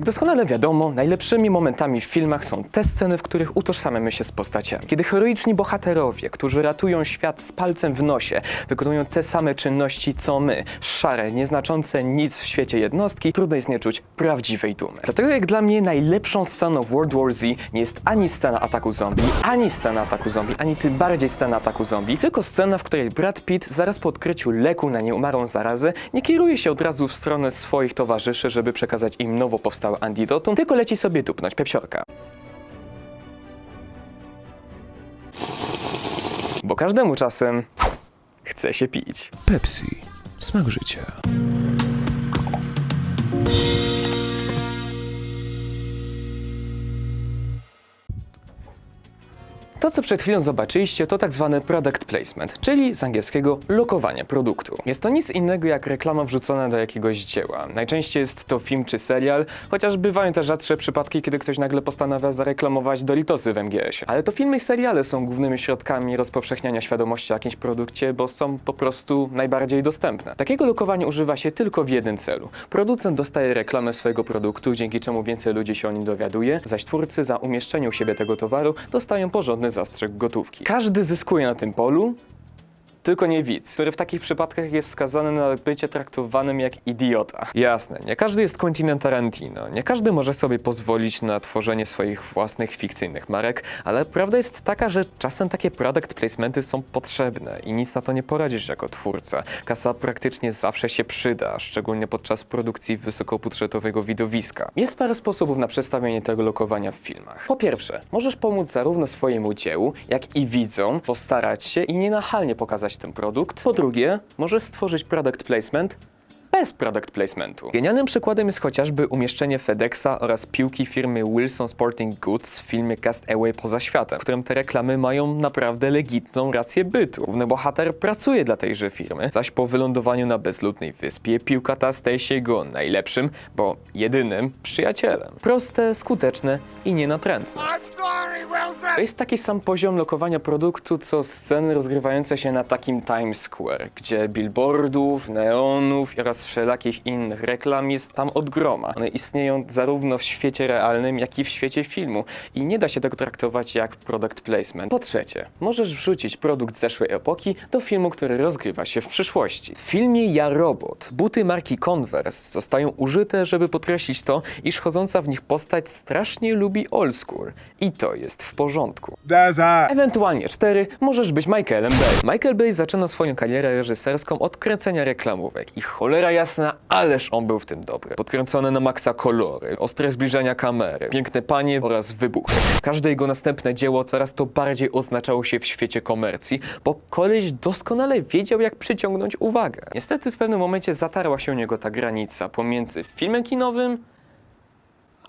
Jak doskonale wiadomo, najlepszymi momentami w filmach są te sceny, w których utożsamiamy się z postaciami. Kiedy heroiczni bohaterowie, którzy ratują świat z palcem w nosie, wykonują te same czynności co my, szare, nieznaczące nic w świecie jednostki, trudno jest nie czuć prawdziwej dumy. Dlatego jak dla mnie najlepszą sceną w World War Z nie jest ani scena ataku zombie, ani scena ataku zombie, ani tym bardziej scena ataku zombie, tylko scena, w której Brad Pitt zaraz po odkryciu leku na nieumarłą zarazę nie kieruje się od razu w stronę swoich towarzyszy, żeby przekazać im nowo powstałe antidotum, tylko leci sobie dupnąć pieprziorka. Bo każdemu czasem chce się pić. Pepsi. Smak życia. To, co przed chwilą zobaczyliście, to tak zwany product placement, czyli z angielskiego lokowanie produktu. Jest to nic innego jak reklama wrzucona do jakiegoś dzieła. Najczęściej jest to film czy serial, chociaż bywają też rzadsze przypadki, kiedy ktoś nagle postanawia zareklamować Doritosy w MGS-ie. Ale to filmy i seriale są głównymi środkami rozpowszechniania świadomości o jakimś produkcie, bo są po prostu najbardziej dostępne. Takiego lokowania używa się tylko w jednym celu. Producent dostaje reklamę swojego produktu, dzięki czemu więcej ludzi się o nim dowiaduje, zaś twórcy za umieszczenie u siebie tego towaru dostają porządny zastrzyk gotówki. Każdy zyskuje na tym polu, tylko nie widz, który w takich przypadkach jest skazany na bycie traktowanym jak idiota. Jasne, nie każdy jest Quentin Tarantino, nie każdy może sobie pozwolić na tworzenie swoich własnych fikcyjnych marek, ale prawda jest taka, że czasem takie product placementy są potrzebne i nic na to nie poradzisz jako twórca. Kasa praktycznie zawsze się przyda, szczególnie podczas produkcji wysokobudżetowego widowiska. Jest parę sposobów na przedstawienie tego lokowania w filmach. Po pierwsze, możesz pomóc zarówno swojemu dziełu, jak i widzom postarać się i nienachalnie pokazać ten produkt. Po drugie, możesz stworzyć product placement bez product placementu. Genialnym przykładem jest chociażby umieszczenie FedExa oraz piłki firmy Wilson Sporting Goods w filmie Cast Away poza światem, w którym te reklamy mają naprawdę legitną rację bytu. Główny bohater pracuje dla tejże firmy, zaś po wylądowaniu na bezludnej wyspie piłka ta staje się jego najlepszym, bo jedynym przyjacielem. Proste, skuteczne i nienatrętne. To jest taki sam poziom lokowania produktu, co sceny rozgrywające się na takim Times Square, gdzie billboardów, neonów oraz wszelakich innych reklam jest tam od groma. One istnieją zarówno w świecie realnym, jak i w świecie filmu i nie da się tego traktować jak product placement. Po trzecie, możesz wrzucić produkt zeszłej epoki do filmu, który rozgrywa się w przyszłości. W filmie Ja Robot buty marki Converse zostają użyte, żeby podkreślić to, iż chodząca w nich postać strasznie lubi old school i to jest w porządku. Ewentualnie cztery, możesz być Michaelem Bay. Michael Bay zaczyna swoją karierę reżyserską od kręcenia reklamówek i cholera jasna, ależ on był w tym dobry. Podkręcone na maksa kolory, ostre zbliżenia kamery, piękne panie oraz wybuchy. Każde jego następne dzieło coraz to bardziej oznaczało się w świecie komercji, bo koleś doskonale wiedział, jak przyciągnąć uwagę. Niestety w pewnym momencie zatarła się u niego ta granica pomiędzy filmem kinowym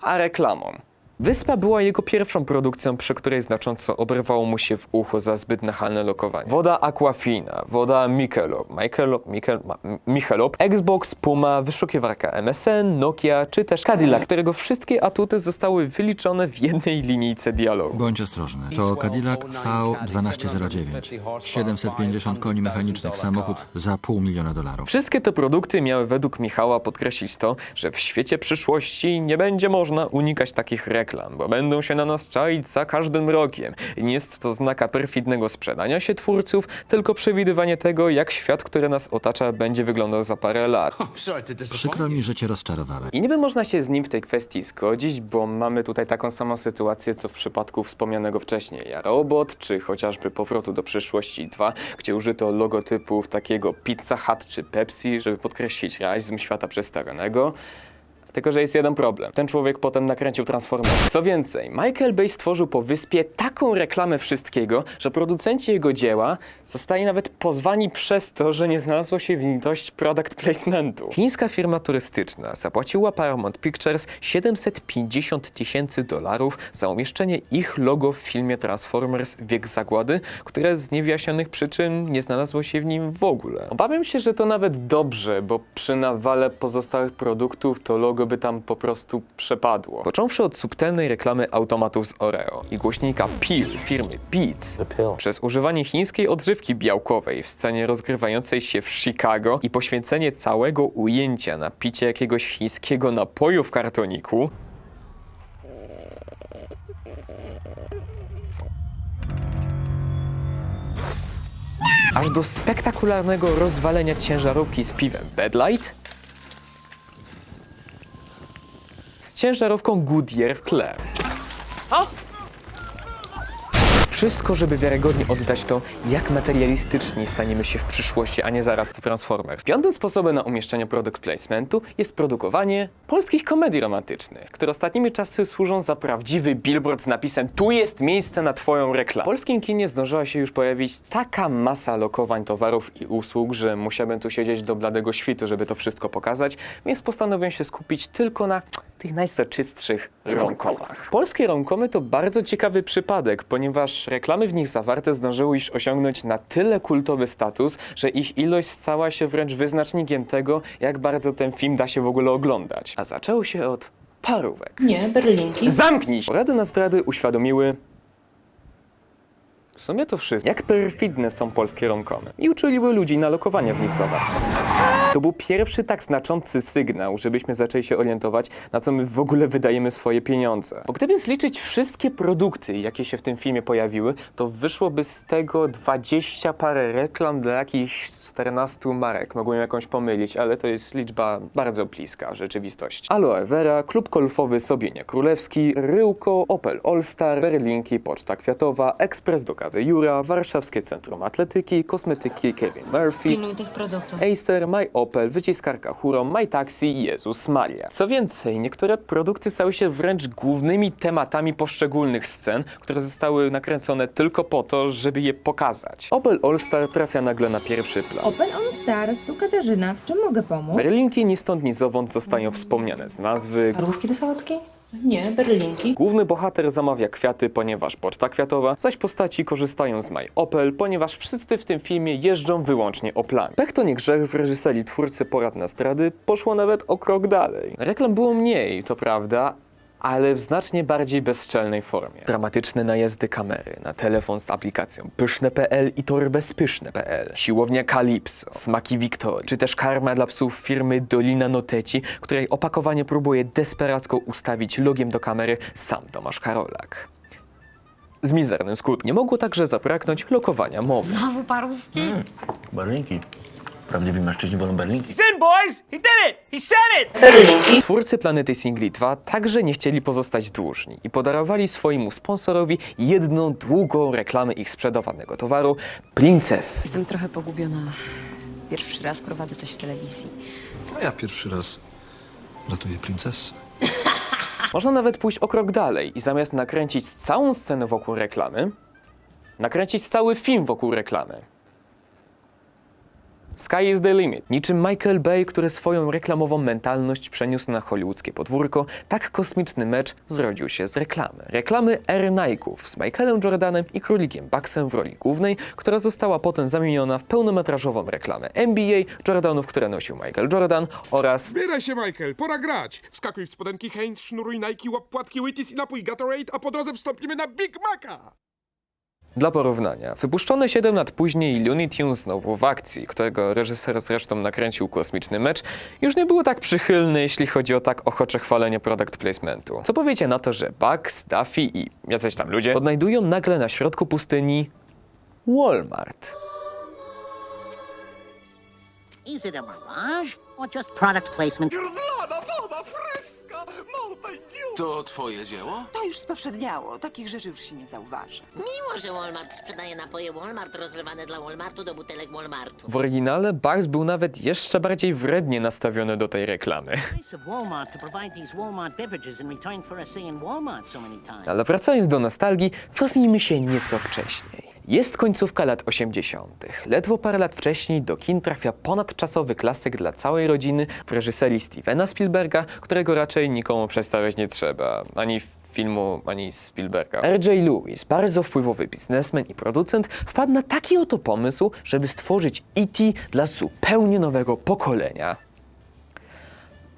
a reklamą. Wyspa była jego pierwszą produkcją, przy której znacząco oberwało mu się w ucho za zbyt nachalne lokowanie. Woda Aquafina, woda Michelob, Michelob, Michel, Michelob, Xbox, Puma, wyszukiwarka MSN, Nokia czy też Cadillac, którego wszystkie atuty zostały wyliczone w jednej linijce dialogu. Bądź ostrożny. To Cadillac V1209. 750 koni mechanicznych. Samochód za pół miliona dolarów. Wszystkie te produkty miały według Michała podkreślić to, że w świecie przyszłości nie będzie można unikać takich reklam, bo będą się na nas czaić za każdym rokiem. Nie jest to znaka perfidnego sprzedania się twórców, tylko przewidywanie tego, jak świat, który nas otacza, będzie wyglądał za parę lat. Przykro mi, że cię rozczarowałem. I niby można się z nim w tej kwestii zgodzić, bo mamy tutaj taką samą sytuację, co w przypadku wspomnianego wcześniej Ja Robot, czy chociażby Powrotu do przyszłości 2, gdzie użyto logotypów takiego Pizza Hut czy Pepsi, żeby podkreślić realizm świata przedstawionego. Tylko, że jest jeden problem. Ten człowiek potem nakręcił Transformers. Co więcej, Michael Bay stworzył po wyspie taką reklamę wszystkiego, że producenci jego dzieła zostali nawet pozwani przez to, że nie znalazło się w nim dość product placementu. Chińska firma turystyczna zapłaciła Paramount Pictures 750 tysięcy dolarów za umieszczenie ich logo w filmie Transformers Wiek Zagłady, które z niewyjaśnionych przyczyn nie znalazło się w nim w ogóle. Obawiam się, że to nawet dobrze, bo przy nawale pozostałych produktów to logo kogo by tam po prostu przepadło. Począwszy od subtelnej reklamy automatów z Oreo i głośnika Peel firmy Beats, przez używanie chińskiej odżywki białkowej w scenie rozgrywającej się w Chicago i poświęcenie całego ujęcia na picie jakiegoś chińskiego napoju w kartoniku, aż do spektakularnego rozwalenia ciężarówki z piwem Bad Light z ciężarówką Goodyear w tle. Wszystko, żeby wiarygodnie oddać to, jak materialistyczni staniemy się w przyszłości, a nie zaraz w Transformers. Piątym sposobem na umieszczenie product placementu jest produkowanie polskich komedii romantycznych, które ostatnimi czasy służą za prawdziwy billboard z napisem Tu jest miejsce na twoją reklamę. W polskim kinie zdążyła się już pojawić taka masa lokowań towarów i usług, że musiałbym tu siedzieć do bladego świtu, żeby to wszystko pokazać, więc postanowiłem się skupić tylko na tych najsoczystszych romkomach. Polskie romkomy to bardzo ciekawy przypadek, ponieważ reklamy w nich zawarte zdążyły już osiągnąć na tyle kultowy status, że ich ilość stała się wręcz wyznacznikiem tego, jak bardzo ten film da się w ogóle oglądać. A zaczęło się od parówek. Nie, berlinki. Zamknij się! Porady na zdrady uświadomiły... W sumie to wszystko. Jak perfidne są polskie romkomy. I uczyliły ludzi na lokowania w nich. To był pierwszy tak znaczący sygnał, żebyśmy zaczęli się orientować, na co my w ogóle wydajemy swoje pieniądze. Bo gdyby zliczyć wszystkie produkty, jakie się w tym filmie pojawiły, to wyszłoby z tego 20 parę reklam dla jakichś 14 marek. Mogłem jakąś pomylić, ale to jest liczba bardzo bliska rzeczywistości. Aloe Vera, klub golfowy Sobienia Królewski, Ryłko, Opel All-Star, Berlinki, Poczta Kwiatowa, Ekspres do kawy Jura, Warszawskie Centrum Atletyki, Kosmetyki Kevin Murphy, Pilnuj tych produktów. Acer, My Opel, wyciskarka Huro, My Taxi i Jezus Maria. Co więcej, niektóre produkty stały się wręcz głównymi tematami poszczególnych scen, które zostały nakręcone tylko po to, żeby je pokazać. Opel All-Star trafia nagle na pierwszy plan. Opel On Star, tu Katarzyna, w czym mogę pomóc? Berlinki ni stąd ni zowąd zostają wspomniane z nazwy. Parówki do sałatki? Nie, berlinki. Główny bohater zamawia kwiaty, ponieważ poczta kwiatowa, zaś postaci korzystają z My Opel, ponieważ wszyscy w tym filmie jeżdżą wyłącznie Oplami. Pech to nie grzech w reżyserii twórcy Porad na zdrady poszło nawet o krok dalej. Reklam było mniej, to prawda, ale w znacznie bardziej bezczelnej formie. Dramatyczne najazdy kamery na telefon z aplikacją pyszne.pl i torbę z pyszne.pl, siłownia Calypso, smaki Wiktorii, czy też karma dla psów firmy Dolina Noteci, której opakowanie próbuje desperacko ustawić logiem do kamery sam Tomasz Karolak. Z mizernym skutkiem. Nie mogło także zabraknąć lokowania mowy. Znowu parówki? Berlinki. Prawdziwi mężczyźni wolą berlinki. Berlinki. Twórcy Planety Singli 2 także nie chcieli pozostać dłużni i podarowali swojemu sponsorowi jedną długą reklamę ich sprzedawanego towaru Princess. Jestem trochę pogubiona. Pierwszy raz prowadzę coś w telewizji. A ja pierwszy raz ratuję princesę. Można nawet pójść o krok dalej i zamiast nakręcić całą scenę wokół reklamy, nakręcić cały film wokół reklamy. Sky is the limit. Niczym Michael Bay, który swoją reklamową mentalność przeniósł na hollywoodzkie podwórko, tak kosmiczny mecz zrodził się z reklamy. Reklamy Air Nike'ów z Michaelem Jordanem i Królikiem Bucksem w roli głównej, która została potem zamieniona w pełnometrażową reklamę NBA, Jordanów, które nosił Michael Jordan oraz Zbieraj się, Michael, pora grać! Wskakuj w spodenki Heinz, sznuruj Nike, łap płatki Wheaties i napój Gatorade, a po drodze wstąpimy na Big Maca! Dla porównania, wypuszczone 7 lat później Looney Tunes znowu w akcji, którego reżyser zresztą nakręcił kosmiczny mecz, już nie było tak przychylny, jeśli chodzi o tak ochocze chwalenie product placementu. Co powiecie na to, że Bugs, Daffy i jacyś tam ludzie odnajdują nagle na środku pustyni Walmart? Is it a mirage or just product placement? To twoje dzieło? To już spowszedniało. Takich rzeczy już się nie zauważy. Miło, że Walmart sprzedaje napoje Walmart rozlewane dla Walmartu do butelek Walmartu. W oryginale Bugs był nawet jeszcze bardziej wrednie nastawiony do tej reklamy. Price of Walmart to provide these Walmart beverages in return for us saying Walmart so many times. Ale wracając do nostalgii, cofnijmy się nieco wcześniej. Jest końcówka lat 80. Ledwo parę lat wcześniej do kin trafia ponadczasowy klasyk dla całej rodziny w reżyserii Stevena Spielberga, którego raczej nikomu przedstawiać nie trzeba, ani filmu, ani Spielberga. R.J. Lewis, bardzo wpływowy biznesmen i producent, wpadł na taki oto pomysł, żeby stworzyć E.T. dla zupełnie nowego pokolenia.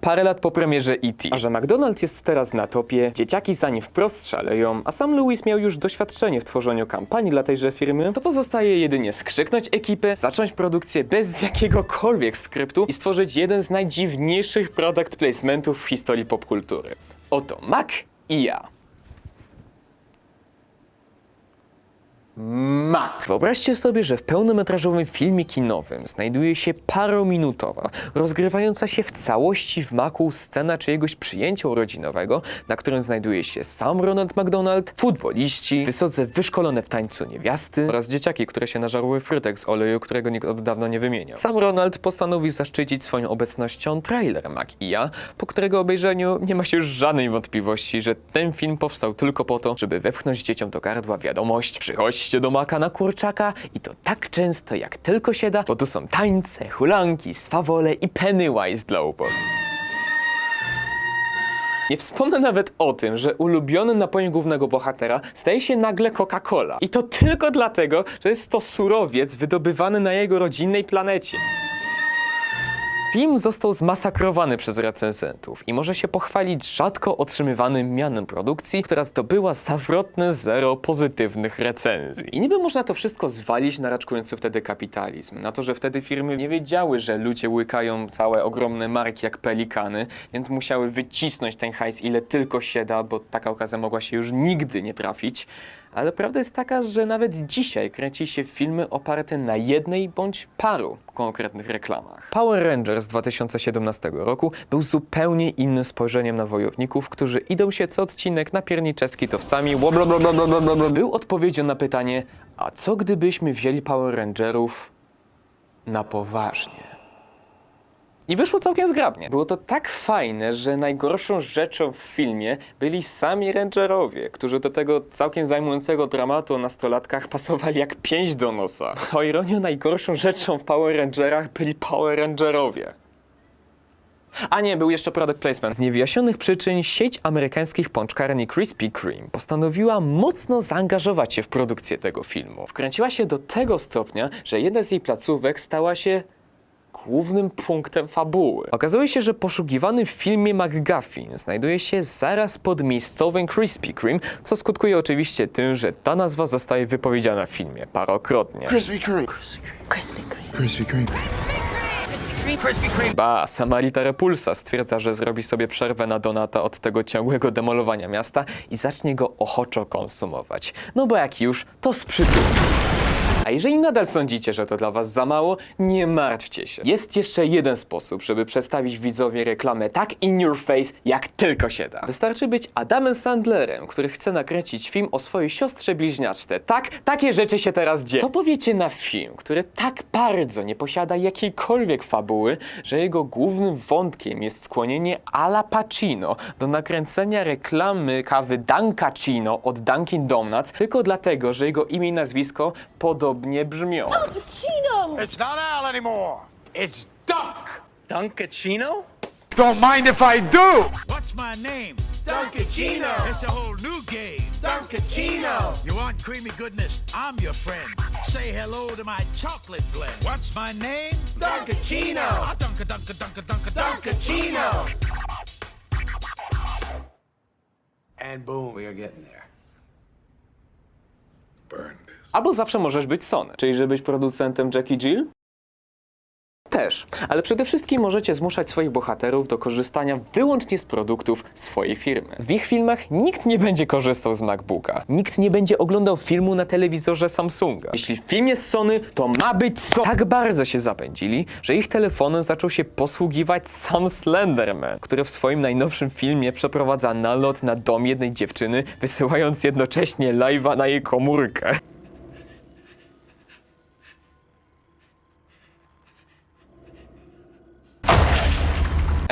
parę lat po premierze E.T. A że McDonald jest teraz na topie, dzieciaki za nim wprost szaleją, a sam Lewis miał już doświadczenie w tworzeniu kampanii dla tejże firmy, to pozostaje jedynie skrzyknąć ekipę, zacząć produkcję bez jakiegokolwiek skryptu i stworzyć jeden z najdziwniejszych product placementów w historii popkultury. Oto Mac i ja. Wyobraźcie sobie, że w pełnometrażowym filmie kinowym znajduje się parominutowa, rozgrywająca się w całości w Macu scena czyjegoś przyjęcia urodzinowego, na którym znajduje się sam Ronald McDonald, futboliści, wysoce wyszkolone w tańcu niewiasty oraz dzieciaki, które się nażarły frytek z oleju, którego nikt od dawna nie wymieniał. Sam Ronald postanowił zaszczycić swoją obecnością trailer Mac i ja, po którego obejrzeniu nie ma się już żadnej wątpliwości, że ten film powstał tylko po to, żeby wepchnąć dzieciom do gardła wiadomość, przychodźcie do Maka na kurczaka i to tak często jak tylko się da, bo tu są tańce, hulanki, swawole i Pennywise dla upolu. Nie wspomnę nawet o tym, że ulubionym napojem głównego bohatera staje się nagle Coca-Cola. I to tylko dlatego, że jest to surowiec wydobywany na jego rodzinnej planecie. Film został zmasakrowany przez recenzentów i może się pochwalić rzadko otrzymywanym mianem produkcji, która zdobyła zawrotne zero pozytywnych recenzji. I niby można to wszystko zwalić na raczkujący wtedy kapitalizm, na to, że wtedy firmy nie wiedziały, że ludzie łykają całe ogromne marki jak pelikany, więc musiały wycisnąć ten hajs ile tylko się da, bo taka okazja mogła się już nigdy nie trafić. Ale prawda jest taka, że nawet dzisiaj kręci się filmy oparte na jednej bądź paru konkretnych reklamach. Power Rangers z 2017 roku był zupełnie innym spojrzeniem na wojowników, którzy idą się co odcinek napiernicze skitowcami. blablabla. Był odpowiedzią na pytanie, a co gdybyśmy wzięli Power Rangerów na poważnie? I wyszło całkiem zgrabnie. Było to tak fajne, że najgorszą rzeczą w filmie byli sami Rangerowie, którzy do tego całkiem zajmującego dramatu o nastolatkach pasowali jak pięść do nosa. O ironię, najgorszą rzeczą w Power Rangerach byli Power Rangerowie. A nie, był jeszcze product placement. Z niewyjaśnionych przyczyn sieć amerykańskich pączkarni Krispy Kreme postanowiła mocno zaangażować się w produkcję tego filmu. Wkręciła się do tego stopnia, że jedna z jej placówek stała się głównym punktem fabuły. Okazuje się, że poszukiwany w filmie McGuffin znajduje się zaraz pod miejscowym Krispy Kreme, co skutkuje oczywiście tym, że ta nazwa zostaje wypowiedziana w filmie parokrotnie. Krispy Kreme. Krispy Kreme. Krispy Kreme. Ba, sama Rita Repulsa stwierdza, że zrobi sobie przerwę na Donata od tego ciągłego demolowania miasta i zacznie go ochoczo konsumować. No bo jak już, to z przytupem. A jeżeli nadal sądzicie, że to dla was za mało, nie martwcie się. Jest jeszcze jeden sposób, żeby przedstawić widzowie reklamę tak in your face, jak tylko się da. Wystarczy być Adamem Sandlerem, który chce nakręcić film o swojej siostrze bliźniaczce. Tak, takie rzeczy się teraz dzieją. Co powiecie na film, który tak bardzo nie posiada jakiejkolwiek fabuły, że jego głównym wątkiem jest skłonienie Ala Pacino do nakręcenia reklamy kawy Dunkachino od Dunkin Donuts tylko dlatego, że jego imię i nazwisko podobnie brzmią. It's not Al anymore. It's Dunk. Dunkachino? Don't mind if I do. What's my name? Dunkachino. It's a whole new game. Dunkachino. You want creamy goodness? I'm your friend. Say hello to my chocolate blend. What's my name? Dunkachino. I dunk a dunka a dunk a dunk a Dunkachino. And boom, we are getting there. Albo zawsze możesz być Sony, czyli żeby być producentem Jackie Jill? Też, ale przede wszystkim możecie zmuszać swoich bohaterów do korzystania wyłącznie z produktów swojej firmy. W ich filmach nikt nie będzie korzystał z MacBooka. Nikt nie będzie oglądał filmu na telewizorze Samsunga. Jeśli film jest Sony, to ma być Sony. Tak bardzo się zapędzili, że ich telefonem zaczął się posługiwać sam Slenderman, który w swoim najnowszym filmie przeprowadza nalot na dom jednej dziewczyny, wysyłając jednocześnie live'a na jej komórkę.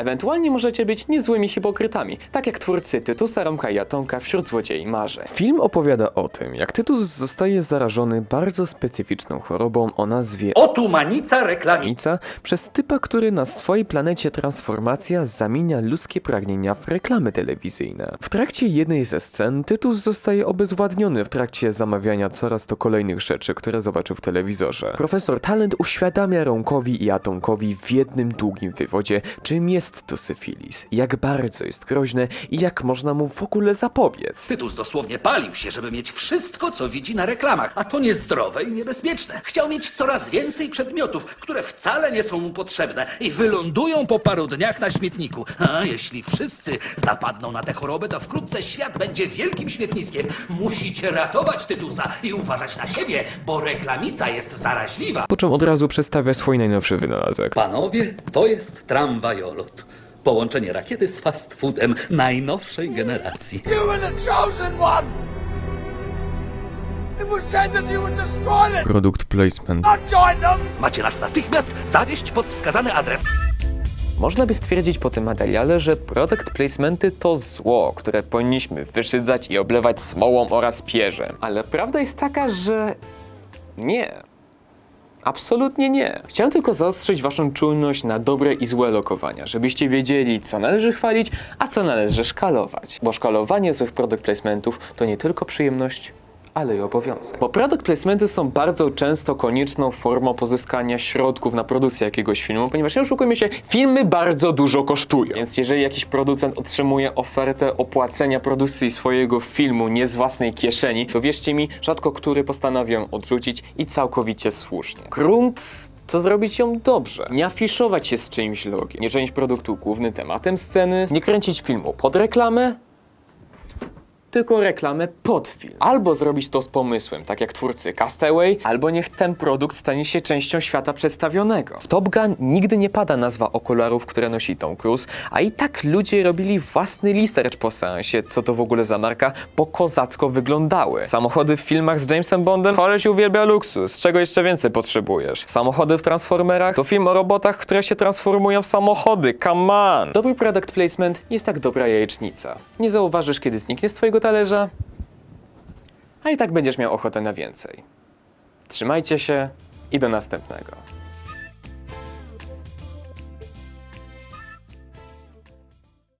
Ewentualnie możecie być niezłymi hipokrytami, tak jak twórcy Tytusa, Romka i Atomka wśród Złodziei Marzeń. Film opowiada o tym, jak Tytus zostaje zarażony bardzo specyficzną chorobą o nazwie Otumanica reklamica. Przez typa, który na swojej planecie transformacja zamienia ludzkie pragnienia w reklamy telewizyjne. W trakcie jednej ze scen Tytus zostaje obezwładniony w trakcie zamawiania coraz to kolejnych rzeczy, które zobaczył w telewizorze. Profesor Talent uświadamia Romkowi i Atomkowi w jednym długim wywodzie, czym jest jest to syfilis, jak bardzo jest groźny i jak można mu w ogóle zapobiec. Tytus dosłownie palił się, żeby mieć wszystko, co widzi na reklamach, a to niezdrowe i niebezpieczne. Chciał mieć coraz więcej przedmiotów, które wcale nie są mu potrzebne i wylądują po paru dniach na śmietniku. A jeśli wszyscy zapadną na tę chorobę, to wkrótce świat będzie wielkim śmietniskiem. Musicie ratować Tytusa i uważać na siebie, bo reklamica jest zaraźliwa. Po czym od razu przedstawia swój najnowszy wynalazek. Panowie, to jest tramwajolot. Połączenie rakiety z fast foodem najnowszej generacji. You were the chosen one! It was said that you would destroy them, Produkt placement. not join them! Macie nas natychmiast zawieźć pod wskazany adres. Można by stwierdzić po tym materiale, że product placementy to zło, które powinniśmy wyszydzać i oblewać smołą oraz pierzem. Ale prawda jest taka, że nie. Absolutnie nie. Chciałem tylko zaostrzyć waszą czujność na dobre i złe lokowania, żebyście wiedzieli, co należy chwalić, a co należy szkalować. Bo szkalowanie złych product placementów to nie tylko przyjemność, ale i obowiązek. Bo product placementy są bardzo często konieczną formą pozyskania środków na produkcję jakiegoś filmu, ponieważ nie oszukujmy się, filmy bardzo dużo kosztują. Więc jeżeli jakiś producent otrzymuje ofertę opłacenia produkcji swojego filmu nie z własnej kieszeni, to wierzcie mi, rzadko który postanawia ją odrzucić i całkowicie słusznie. Grunt to zrobić ją dobrze. Nie afiszować się z czyimś logiem, nie czynić produktu głównym tematem sceny, nie kręcić filmu pod reklamę, tylko reklamę pod film. Albo zrobić to z pomysłem, tak jak twórcy Castaway, albo niech ten produkt stanie się częścią świata przedstawionego. W Top Gun nigdy nie pada nazwa okularów, które nosi Tom Cruise, a i tak ludzie robili własny research po seansie, co to w ogóle za marka, bo kozacko wyglądały. Samochody w filmach z Jamesem Bondem, koleś uwielbia luksus, czego jeszcze więcej potrzebujesz? Samochody w Transformerach to film o robotach, które się transformują w samochody, come on! Dobry product placement jest jak dobra jajecznica. Nie zauważysz, kiedy zniknie z twojego talerza, a i tak będziesz miał ochotę na więcej. Trzymajcie się i do następnego.